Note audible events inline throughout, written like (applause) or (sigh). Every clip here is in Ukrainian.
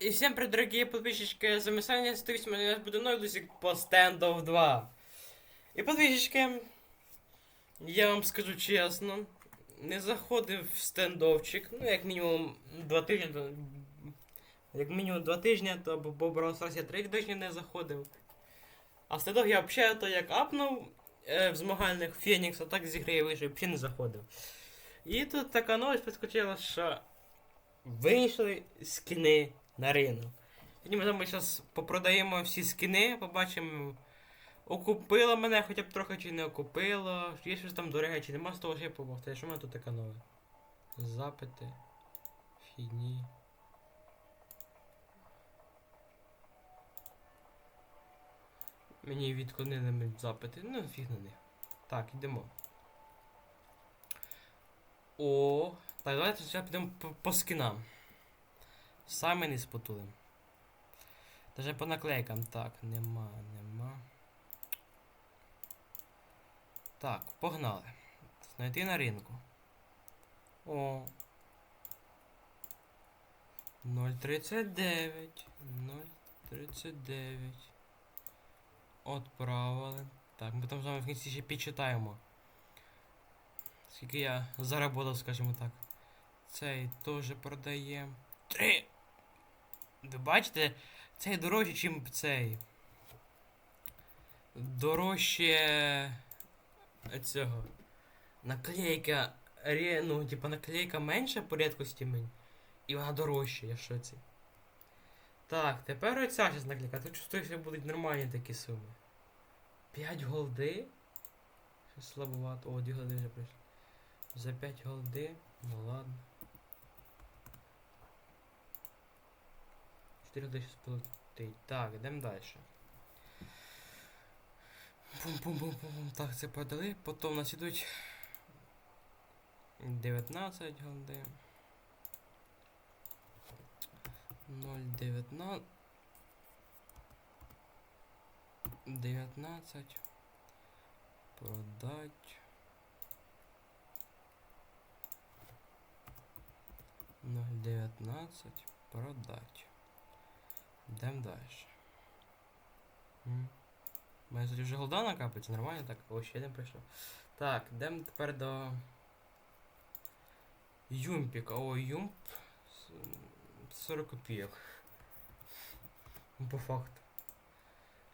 И всем привет, дорогие подписчики, з вами Саня 108, меня буде новий лузик по стендов 2. І подписчики, я вам скажу чесно, не заходив в стендовчик, ну як мінімум два тижні, то- як мінімум два тижні, то бо бо Brawl я три тижні не заходив. А в стендов я взагалі то як апнув е, в змагальних Фенікс, а так з ігри я вийшов, взагалі не заходив. І тут така новость підскочила, що вийшли скини на ринок. Тоді ми зараз попродаємо всі скини, побачимо, окупило мене хоча б трохи чи не окупило. Є щось там дороге, чи нема з того, що я побував. Що в мене тут таке нове? Запити. Фігні. Мені відклонили запити. Ну, фіг на них. Так, йдемо. О, так, давайте спочатку підемо по, по скинам. Саме не спотулим. Даже по наклейкам. Так, нема, нема. Так, погнали. Знайти на ринку. О. 039. 039. Отправили. Так, ми там з вами в кінці ще підчитаємо. Скільки я заработав, скажімо так. Цей теж продаємо. Три! Ви бачите, цей дорожче, ніж цей. Дорожче цього. Наклейка. Ну, типа наклейка менша по рідкості мені. І вона дорожча, я в шоці. Так, тепер оця зараз наклейка. Тут чувствую, що будуть нормальні такі суми. 5 голди? Слабовато. О, 2 голди вже прийшли. За 5 голди. Ну ладно. 4 голди щас полетить. Так, йдемо далі. Пум-пум-пум-пум. Так, це продали. Потім у нас ідуть 19 голди. 0,19. 19. Продать. 0,19. Продать. Йдемо далі. У мене тут вже голда накапається, нормально так. О, ще один прийшов. Так, йдемо тепер до. Юмпіка. О, юмп. 40 копійок. Ну, По факту.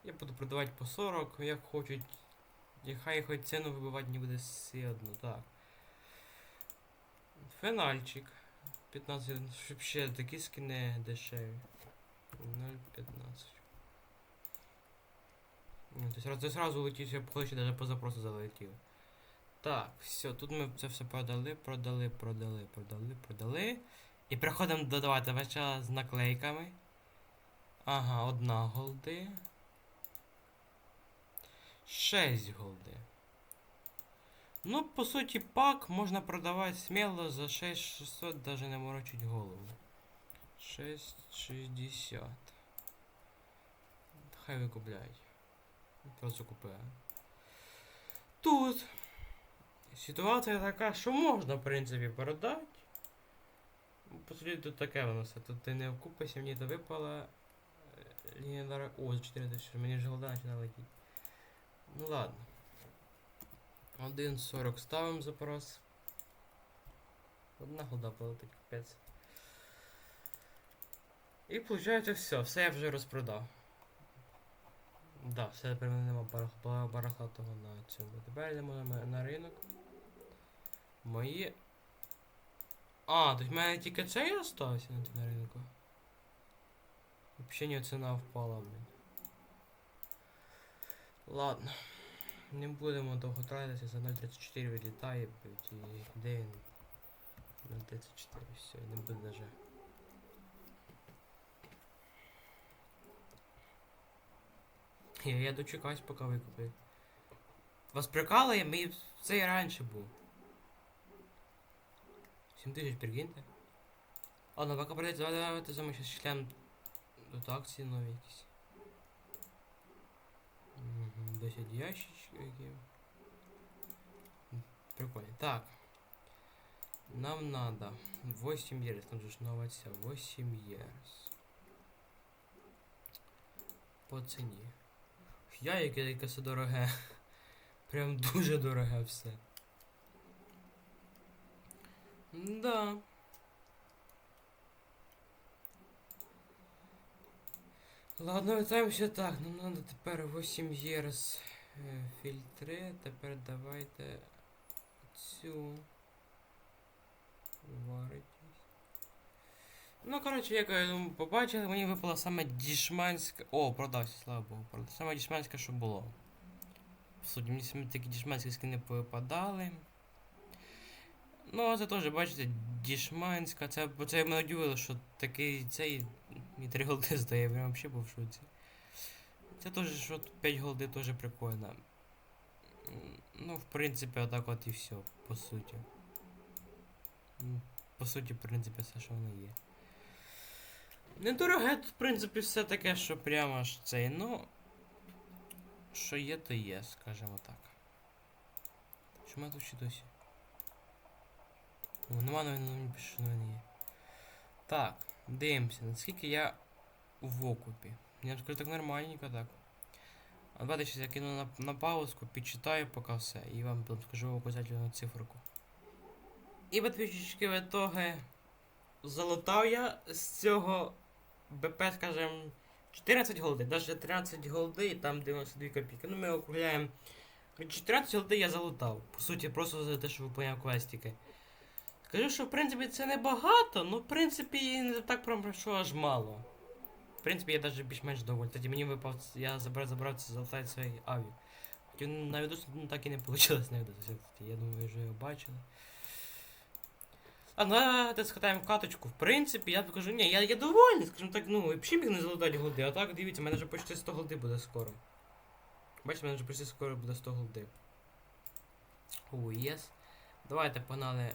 Я буду продавати по 40, як хочуть. І хай хоч ціну вибивати не буде все одно, так. Фенальчик. 15, щоб ще такі скини дешеві. 0,15. Ну, то сразу, сразу летів, я б ще навіть по запросу залетів. Так, все, тут ми це все продали, продали, продали, продали, продали. І переходимо додавати веча з наклейками. Ага, одна голди. 6 голди. Ну, по суті, пак можна продавати сміло за 6600, даже не морочить голову. 6,60. Хай викупляють. Просто купує. Тут ситуація така, що можна, в принципі, продати. Ну, По суті, тут таке воно все. Тут ти не вкупишся, мені то випала е, лінія. О, за 4 тисячі, мені ж голда починає летіти. Ну ладно. 1.40 ставимо запрос. Одна голда полетить, капець. І виходить все, все я вже розпродав. Да, все тепер нема барах- того на цьому. Тепер йдемо на, на ринок. Мої. А, то в мене тільки цей остався на, на ринку. Взагалі ціна впала, блін. Ладно. Не будемо довго тратитися, за 0.34 вилітає, блядь, і де він? 0.34, все, не буде даже. Я, дочекаюсь, поки викупить. Вас прикалує, мій це і раніше був. 7 тисяч, прикиньте. Ладно, поки прийдеться, давай, давай, давайте ми щас шлем тут акції нові якісь. Мгм, 10 ящичків які. Прикольно. Так. Нам надо 8 years, там же ж нова 8 years. по ціні. Я яке яке це дороге. (laughs) Прям дуже дороге все. Да. Ладно, вертаємося так. Нам надо тепер 8 єрс е, фільтри. Тепер давайте цю варитись. Ну, коротше, як я думаю, побачили, мені випала саме дішманська. О, продався, слава Богу. Саме дішманська, що було. По суті, мені саме такі дішманські скини повипадали. Ну, а це теж, бачите, дішманська. Це, це мене удивило, що такий цей і 3 голди здає, прям взагалі був в шоці. Це теж, що 5 голди теж прикольно. Ну, в принципі, отак от і все, по суті. По суті, в принципі, все, що воно є. Недороге тут, в принципі, все таке, що прямо ж цей, ну. Що є, то є, скажімо так. Що мене тут ще досі? О, нема новин, мені пише, що новини є. Так, дивимося, наскільки я в окупі. Я скажу так нормальненько так. А давайте зараз я кину на, на паузку, підчитаю поки все, і вам потім скажу окончательну циферку. І підписчики в итоге залутав я з цього БП, скажем, 14 голди, навіть 13 голди і там 92 копійки. Ну ми округляємо. 14 голди я залутав. По суті, просто за те, що виповняв квестики. Скажу, що в принципі це не багато, ну в принципі не так прям що аж мало. В принципі, я навіть більш-менш доволі. Тоді мені випав, я забрав, забрав золотий свій авік. Хоча на відос ну, так і не вийшло на відос. Я думаю, ви вже його бачили. А давайте скатаємо каточку. В принципі, я покажу, ні, я, я довольний, скажімо так, ну, взагалі міг не залутати голди, а так дивіться, в мене вже почти 100 голди буде скоро. Бачите, в мене вже почти скоро буде 100 голди. О, єс. Давайте погнали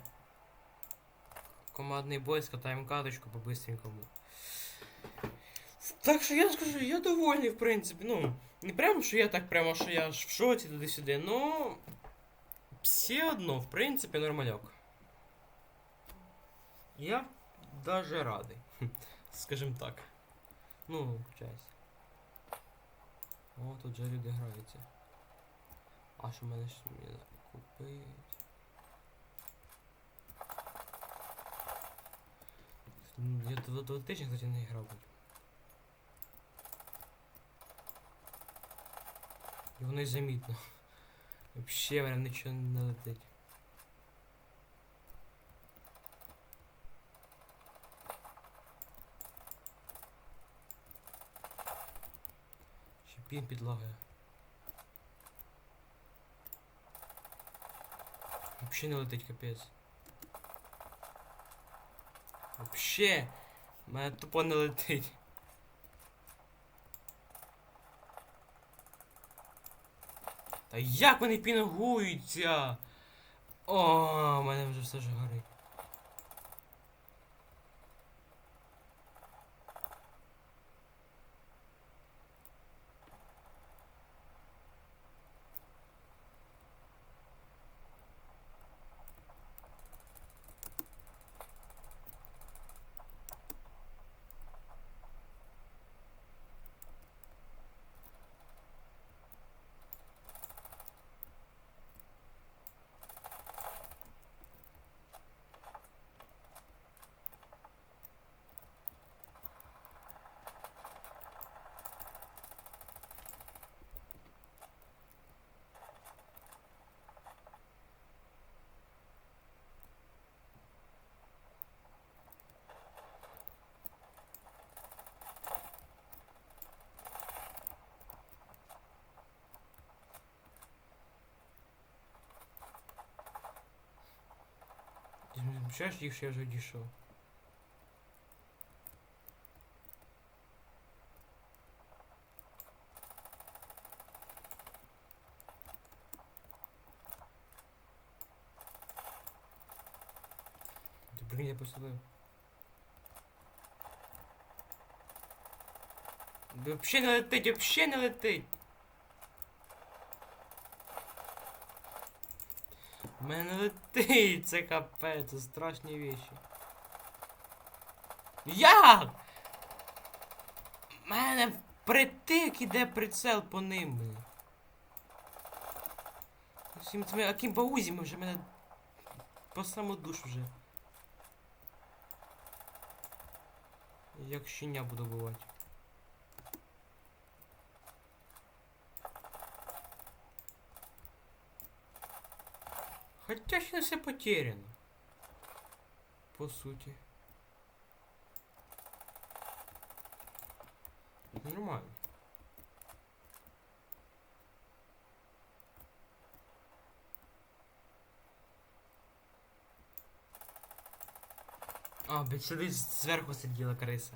командний бой, скатаємо каточку по-быстренькому. Так що я скажу, я довольний, в принципі. Ну, не прямо, що я так прямо, що я аж в шоці туди-сюди, но все одно, в принципі, нормальок. Я даже радий. (laughs) Скажем так. Ну, включайся. О, тут же люди граються. А що мене ще мені купить? Я тут до тижня, кстати, не грав. І воно й замітно. Вообще прям нічого не летить. Ще пін підлагає. Вообще не летить капець. Вообще! Мене тупо не летить. Та як вони пінгуються? О, мене вже все ж горить. Ти не замічаєш їх, що я вже дійшов? Ти блін, я посадив. Вообще не летить, вообще не летить. Мене летить, це капець, це страшні вещи. Як? Мене Притик іде прицел по ним, блін. Всім цими акімбаузіми вже мене по саму душу вже. Як щеня буду бувати. Хотя ще все потеряно. По суті. Нормально. А, блядь, сюди зверху сиділа криса.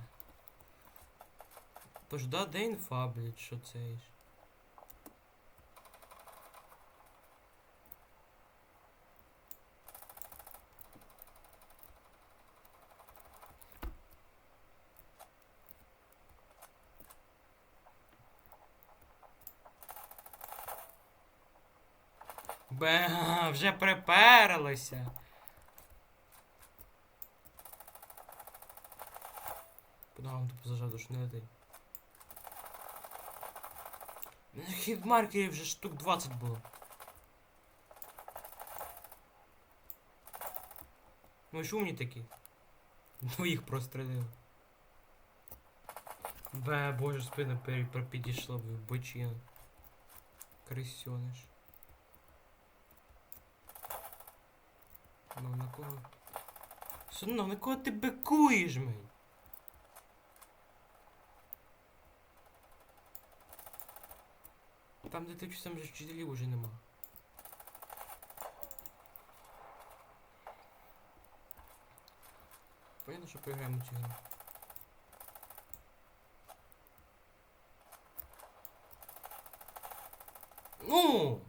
Тож да, де інфа, блядь, що це ж? Бе, (laughs) вже приперлося. Куда он тупо зажав, душ не летить. Хідмаркерів вже штук 20 було. Ну і шумні такі. Ну їх прострелили. Бе, боже, спина пер- підійшла в бочину. Крисьониш. Ну на кого? Сунов, на кого ти бикуєш, мень? Там, де ти там же вчителів уже нема. Понятно, що поіграємо цю гру. Ну!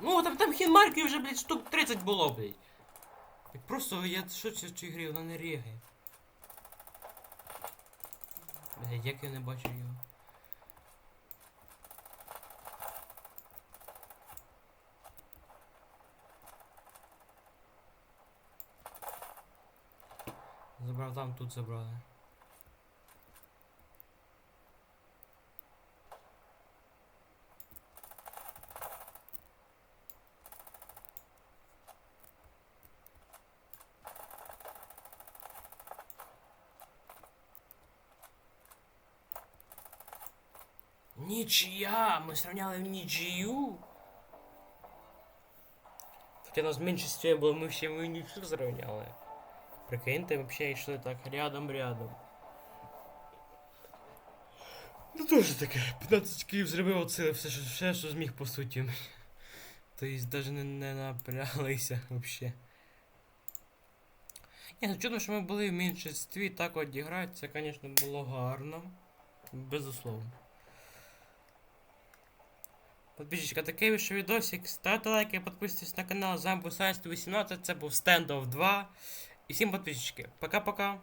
Ну, там, хінмарків вже, блядь, штук 30 було, блядь. Так Просто я що це в цій грі, вона не рігає. Блядь, як я не бачу його. Забрав там, тут забрали. Нічия! Ми сравняли в нічию. Хоча нас меншості було, ми ще в нічию зрівняли. Прикиньте, взагалі йшли так рядом-рядом. Ну теж таке, 15 кілів зробив оце все, що, все, що зміг по суті. Тобто навіть не, не напряглися взагалі. Ні, ну чудно, що ми були в меншинстві, так от грати, це, звісно, було гарно. Безусловно. Подписчика, такий вийшов відосик. Ставте лайки, підписуйтесь на канал. З вами 18, це був Standoff 2. І всім подписчики. Пока-пока.